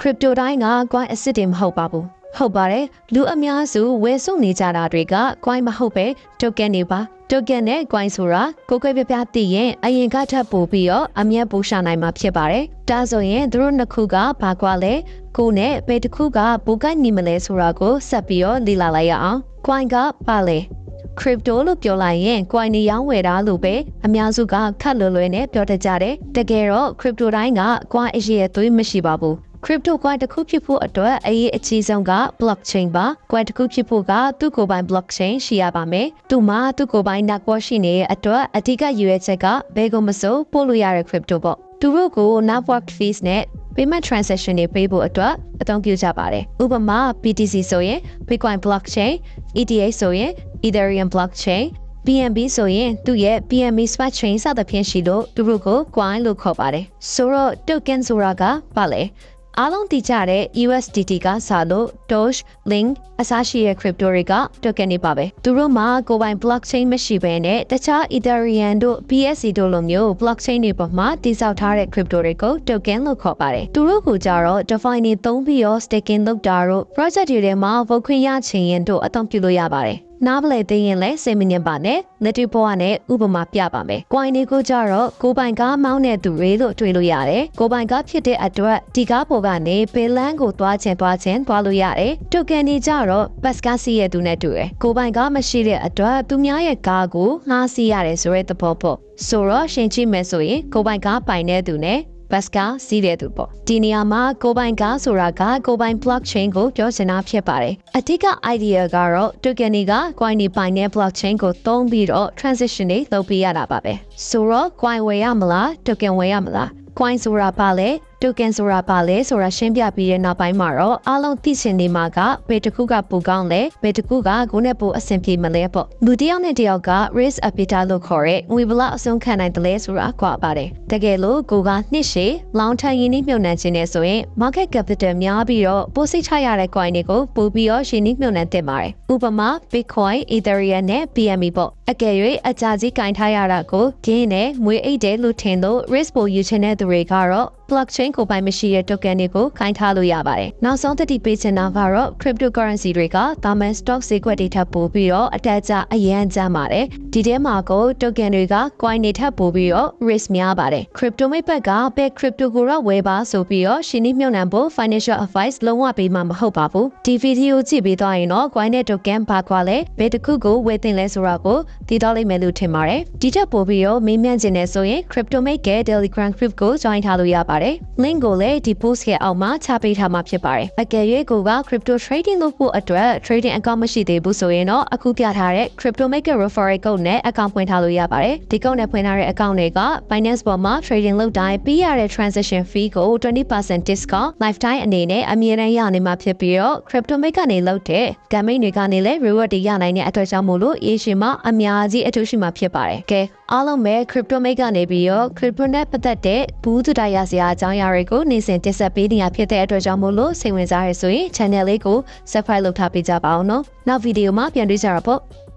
crypto တိုင်းက coin အစ်စ်တွေမဟုတ်ပါဘူးဟုတ်ပါတယ်လူအများစုဝယ်စုနေကြတာတွေက coin မဟုတ်ပဲ token တွေပါ token နဲ့ coin ဆိုတာကိုယ်ကိုယ်ပြပြသိရင်အရင်ကထပ်ပို့ပြီးတော့အမြတ်ပို့ရှာနိုင်မှာဖြစ်ပါတယ်ဒါဆိုရင်သူတို့နှစ်ခုကဘာကွာလဲကိုယ်နဲ့ဘယ်တစ်ခုကဘူကိုက်နေမလဲဆိုတာကိုဆက်ပြီးတော့လေ့လာလိုက်ရအောင် coin ကပါလဲ crypto လို့ပြောလိုက်ရင် coin တွေရောင်းဝယ်တာလို့ပဲအများစုကခက်လွယ်လွယ်နဲ့ပြောတတ်ကြတယ်တကယ်တော့ crypto တိုင်းက coin အရေးအသွေးမရှိပါဘူး crypto coin တစ်ခုဖြစ်ဖို့အတွက်အရေးအကြီးဆုံးက blockchain ပါ coin တစ်ခုဖြစ်ဖို့ကသူ့ကိုယ်ပိုင် blockchain ရှိရပါမယ်သူ့မှာသူ့ကိုယ်ပိုင် network ရှိနေတဲ့အတွက်အဓိကရွေးချက်ကဘယ်ကိုမဆိုပို့လို့ရတဲ့ crypto ပေါ့သူတို့ကို network fees နဲ့ payment transaction တွေပေးဖို့အတွက်အသုံးပြုကြပါတယ်ဥပမာ BTC ဆိုရင် Bitcoin blockchain ETH ဆိုရင် Ethereum blockchain BNB ဆိုရင်သူ့ရဲ့ BNB Smart Chain စသဖြင့်ရှိလို့သူတို့ကို coin လို့ခေါ်ပါတယ်ဆိုတော့ token ဆိုတာကဘာလဲ အားလုံးသိကြတဲ့ USDT ကစားလို့ Doge, Link အစားရှိတဲ့ crypto တွေက token တွေပါပဲသူတို့မှာကိုယ်ပိုင် blockchain မရှိဘဲနဲ့တခြား Ethereum တို့ BSC တို့လိုမျိုး blockchain တွေပေါ်မှာတည်ဆောက်ထားတဲ့ crypto တွေကို token လို့ခေါ်ပါတယ်သူတို့ကကြတော့ define နေသုံးပြီးတော့ staking လုပ်တာတို့ project တွေထဲမှာ vote ခွင့်ရချင်ရင်တို့အသုံးပြုလို့ရပါတယ် နားပလဲသိရင်လဲစိတ်မညစ်ပါနဲ့လက်တွေ့ဘဝနဲ့ဥပမာပြပါမယ်။ coin တွေကိုကြတော့ကိုယ်ပိုင်ကားမောင်းတဲ့သူတွေလို့တွေ့လို့ရတယ်။ကိုယ်ပိုင်ကားဖြစ်တဲ့အတွက်ဒီကားပေါ်ကနေဘယ်လန်းကိုသွားချင်သွားချင်သွားလို့ရတယ်။ token တွေကြတော့ bus ကားစီးရဲ့သူနဲ့တူတယ်။ကိုယ်ပိုင်ကားမရှိတဲ့အတွက်သူများရဲ့ကားကိုငှားစီးရတယ်ဆိုတဲ့သဘောပေါ့။ဆိုတော့ရှင်ကြည့်မယ်ဆိုရင်ကိုယ်ပိုင်ကားပိုင်တဲ့သူနဲ့ ဘတ်ကစီးတဲ့သူပေါ့ဒီနေရာမှာကိုပိုင်ကားဆိုတာကကိုပိုင် blockchain ကိုပြောချင်တာဖြစ်ပါတယ်အဓိက idea ကတော့ token တွေက coin တွေပိုင်တဲ့ blockchain ကိုသုံးပြီးတော့ transition တွေလုပ်ပေးရတာပါပဲဆိုတော့ coin ဝယ်ရမလား token ဝယ်ရမလား coin ဆိုတာပါလဲ token ဆိုတာပါလဲဆိုတာရှင်းပြပြီးတဲ့နောက်ပိုင်းမှာတော့အားလုံးသိချင်နေမှာကဘယ်တစ်ခုကပိုကောင်းလဲဘယ်တစ်ခုကကိုယ်နဲ့ပိုအဆင်ပြေမလဲပေါ့လူတစ်ယောက်နဲ့တစ်ယောက်က risk appetite လို့ခေါ်တဲ့ငွေဘလောက်အဆုံးခံနိုင်တယ်လဲဆိုတာကွာပါတယ်တကယ်လို့ကိုကနှစ်ရှည် long term ရင်းနှီးမြှုပ်နှံခြင်းနဲ့ဆိုရင် market capital များပြီးတော့ပိုစိတ်ချရတဲ့ coin တွေကိုပို့ပြီးတော့ရင်းနှီးမြှုပ်နှံသင့်ပါတယ်ဥပမာ bitcoin ethereum နဲ့ BNB ပေါ့အကယ်၍အကြကြီးကင်ထားရတာကိုဂင်းနဲ့ငွေအိတ်တယ်လို့ထင်လို့ risk ပိုယူချင်တဲ့သူတွေကတော့ blockchain ကိုပိုင်မရှိတဲ့ token တွေကိုခိုင်းထားလို့ရပါတယ်။နောက်ဆုံးသတိပေးချင်တာကတော့ cryptocurrency တွေကသာမန် stock ဈေးကွက်တွေထပ်ပို့ပြီးတော့အတက်အကျအရန်ကျန်းပါတယ်။ဒီထဲမှာကို token တွေက coin တွေထပ်ပို့ပြီးတော့ risk များပါတယ်။ crypto မိတ်ဘက်ကဘယ် crypto ကိုတော့ဝယ်ပါဆိုပြီးတော့ရှင်းနှီးမြှုပ်နှံဖို့ financial advice လုံးဝပေးမှာမဟုတ်ပါဘူး။ဒီ video ကြည့်ပြီးသွားရင်တော့ coin နဲ့ token ဘာကွာလဲဘယ်တစ်ခုကိုဝယ်သင့်လဲဆိုတာကိုသိတော့လိမ့်မယ်လို့ထင်ပါတယ်။ဒီထက်ပိုပြီးတော့မေးမြန်းခြင်းနဲ့ဆိုရင် crypto မိတ်ရဲ့ Telegram group ကို join ထားလို့ရပါတယ်။ link ကိုလည်းဒီ post ရဲ့အောက်မှာချပေးထားမှာဖြစ်ပါတယ်။အကယ်၍ကိုက crypto trading လုပ်ဖို့အတွက် trading account မရှိသေးဘူးဆိုရင်တော့အခုပြထားတဲ့ crypto maker referral code နဲ့ account ဖွင့်ထားလို့ရပါတယ်။ဒီ code နဲ့ဖွင့်ထားတဲ့ account တွေက Binance ပေါ်မှာ trading လုပ်တိုင်းပေးရတဲ့ transaction fee ကို20% discount lifetime အနေနဲ့အမြဲတမ်းရနေမှာဖြစ်ပြီးတော့ crypto maker ကနေလုပ်တဲ့ campaign တွေကနေလည်း reward တွေရနိုင်တဲ့အတွက်ကြောင့်မို့လို့ Asia မှာအများကြီးအထူးရှိမှာဖြစ်ပါတယ်။ကဲအားလုံးပဲ crypto maker ကနေပြီးတော့ crypto နဲ့ပတ်သက်တဲ့ဘူးတူတရားစရာအကြောင်းအရာတွေကိုနေ့စဉ်တင်ဆက်ပေးနေရဖြစ်တဲ့အတွက်ကြောင့်မို့လို့စိတ်ဝင်စားရဆိုရင် channel လေးကို subscribe လုပ်ထားပေးကြပါအောင်နော်။နောက်ဗီဒီယိုမှာပြန်တွေ့ကြတာပေါ့။